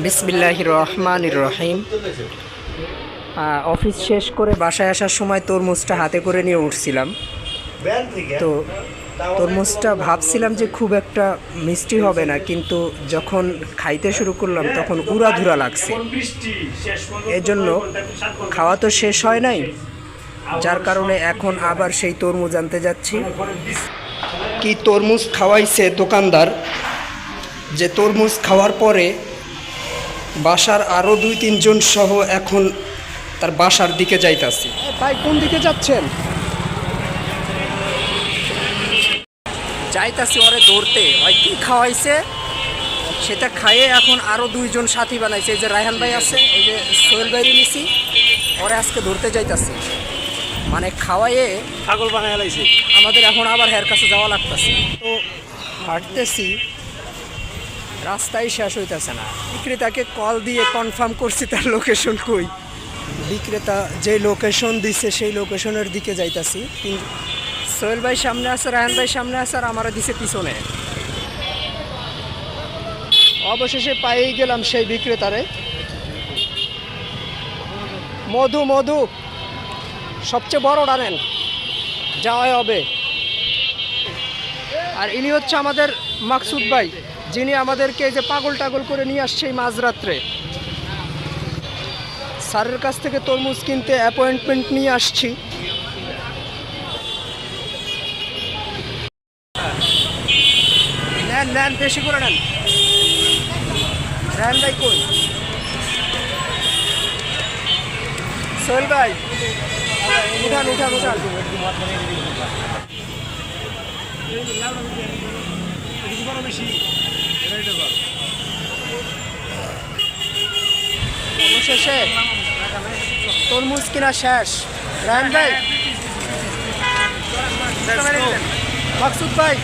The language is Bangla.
বিসমিল্লাহ রহমান রহিম। অফিস শেষ করে বাসায় আসার সময় তরমুজটা হাতে করে নিয়ে উঠছিলাম। তো তরমুজটা ভাবছিলাম যে খুব একটা মিষ্টি হবে না, কিন্তু যখন খাইতে শুরু করলাম তখন উড়াধুরা লাগছে। এজন্য খাওয়া তো শেষ হয় নাই, যার কারণে এখন আবার সেই তরমুজ আনতে যাচ্ছি। কি তরমুজ খাওয়াইছে দোকানদার? যে তরমুজ খাওয়ার পরে বাসার আরও দুই তিনজন সহ এখন তার বাসার দিকে যাইতাছি। ভাই কোন দিকে যাচ্ছেন? যাইতাছি ওরে দৌড়তে। ওই কি খাওয়াইছে? সেটা খাইয়ে এখন আরও দুইজন সাথী বানাইছে। এই যে রায়হান ভাই আছে এই যে সোহেল ভাই নিছি ওরে আজকে ধরতে যাইতাছি। মানে খাওয়াইয়ে ছাগল বানায় লাইছে। আমাদের এখন আবার হের কাছে যাওয়া লাগতেছে। তো হাঁটতেছি রাস্তায় শেষ হইতেছে না। বিক্রেতাকে কল দিয়ে কনফার্ম করছি তার লোকেশন কই। বিক্রেতা যে লোকেশন দিছে সেই লোকেশনের দিকে যাইতাছি। কিন্তু সোহেল ভাই সামনে আছে রায়ন ভাই সামনে আছে আর আমারা দিছে পিছনে। অবশেষে পাইয়ে গেলাম সেই বিক্রেতারে। মধু মধু, সবচেয়ে বড় ডানেন। যাওয়াই হবে। আর ইনি হচ্ছে আমাদের মাকসুদ ভাই। যিনি আমাদেরকে যে পাগল টাগল করে নিয়ে আসছে এই মাঝরাত্রে স্যারের কাছ থেকে তরমুজ কিনতে অ্যাপয়েন্টমেন্ট নিয়ে আসছি নেন নেন বেশি করে নেন নেন ভাই কই সোহেল ভাই উঠান উঠান উঠান অবশেষে তরমুজ কিনা শেষ রায়ন ভাই মকসুদ ভাই